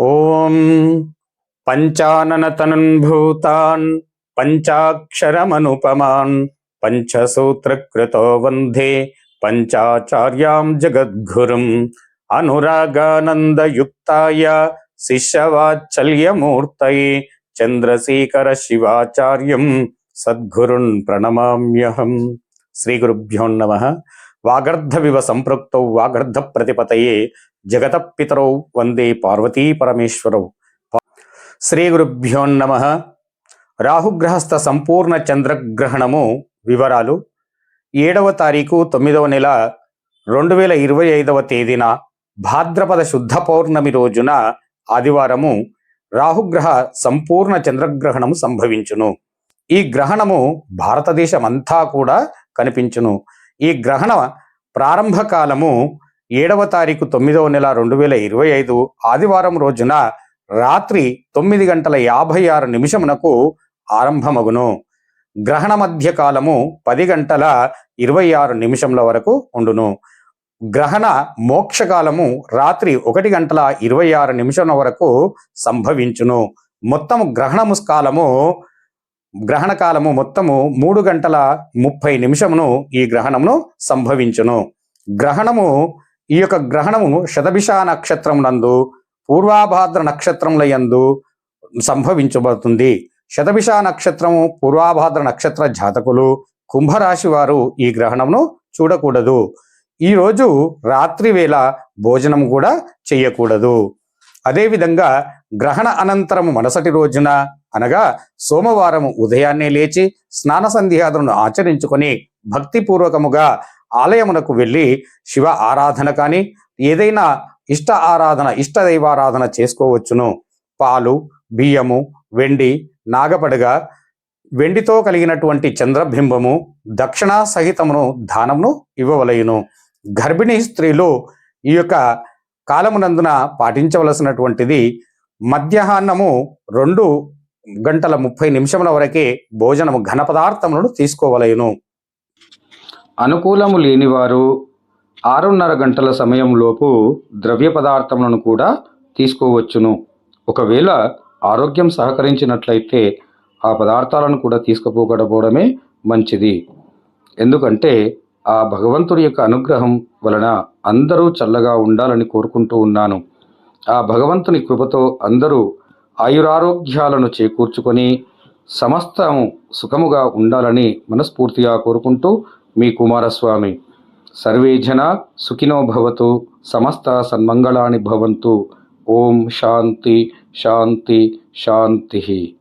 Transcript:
ఓం పంచాననతనుభూతాన్ పంచాక్షరమనుపమాన్ పంచసూత్రకృతో వందే పంచాచార్యాం జగద్గురుం అనురాగానందయుక్తాయ శిష్యవాత్సల్యమూర్తయే చంద్రశేఖర శివాచార్యం సద్గురున్ ప్రణమామ్యహం. శ్రీ గురుభ్యో నమ. వాగర్ధవివ సంపృక్త వాగర్ధ ప్రతిపతయే జగత పితరౌ వందే పార్వతీ పరమేశ్వరౌ. శ్రీ గురుభ్యో నమ. రాహుగ్రహస్థ సంపూర్ణ చంద్రగ్రహణము వివరాలు. ఏడవ తారీఖు తొమ్మిదవ నెల రెండు వేల ఇరవై ఐదవ తేదీన భాద్రపద శుద్ధ పౌర్ణమి రోజున ఆదివారము రాహుగ్రహ సంపూర్ణ చంద్రగ్రహణము సంభవించును. ఈ గ్రహణము భారతదేశమంతా కూడా కనిపించును. ఈ గ్రహణ ప్రారంభకాలము ఏడవ తారీఖు తొమ్మిదవ నెల రెండు వేల ఇరవై ఐదు ఆదివారం రోజున రాత్రి తొమ్మిది గంటల యాభై ఆరు నిమిషమునకు ఆరంభమగును. గ్రహణ మధ్య కాలము పది గంటల ఇరవై ఆరు నిమిషముల వరకు ఉండును. గ్రహణ మోక్షకాలము రాత్రి ఒకటి గంటల ఇరవై ఆరు నిమిషముల వరకు సంభవించును. మొత్తము గ్రహణము కాలము గ్రహణ కాలము మొత్తము మూడు గంటల ముప్పై నిమిషమును ఈ గ్రహణమును సంభవించును. గ్రహణము ఈ యొక్క గ్రహణమును శతభిష నక్షత్రం నందు పూర్వాభాద్ర నక్షత్రముల యందు సంభవించబడుతుంది. శతభిష నక్షత్రము పూర్వాభాద్ర నక్షత్ర జాతకులు కుంభరాశి వారు ఈ గ్రహణమును చూడకూడదు. ఈరోజు రాత్రి వేళ భోజనం కూడా చేయకూడదు అదేవిధంగా గ్రహణ అనంతరము మరుసటి రోజున అనగా సోమవారం ఉదయాన్నే లేచి స్నాన సంధ్యాదులను ఆచరించుకొని భక్తిపూర్వకముగా ఆలయమునకు వెళ్ళి శివ ఆరాధన కానీ ఏదైనా ఇష్ట ఆరాధన ఇష్ట దైవారాధన చేసుకోవచ్చును. పాలు బియ్యము వెండి నాగపడగ వెండితో కలిగినటువంటి చంద్రబింబము దక్షిణ సహితమును దానమును ఇవ్వవలయును. గర్భిణీ స్త్రీలు ఈ యొక్క కాలమునందున పాటించవలసినటువంటిది మధ్యాహ్నము రెండు గంటల ముప్పై నిమిషముల వరకే భోజనము ఘన పదార్థములను తీసుకోవలయును. అనుకూలము లేనివారు ఆరున్నర గంటల సమయంలోపు ద్రవ్య పదార్థములను కూడా తీసుకోవచ్చును. ఒకవేళ ఆరోగ్యం సహకరించినట్లయితే ఆ పదార్థాలను కూడా తీసుకుపోకపోవడమే మంచిది. ఎందుకంటే ఆ భగవంతుడి యొక్క అనుగ్రహం వలన అందరూ చల్లగా ఉండాలని కోరుకుంటూ ఉన్నాను. ఆ భగవంతుని కృపతో అందరూ ఆయురారోగ్యాలను చేకూర్చుకొని సమస్తము సుఖముగా ఉండాలని మనస్ఫూర్తిగా కోరుకుంటూ మీ కుమారస్వామి. సర్వే జన సుఖినో భవతు సమస్త సన్మంగళాని భవంతు. ఓం శాంతి శాంతి శాంతి.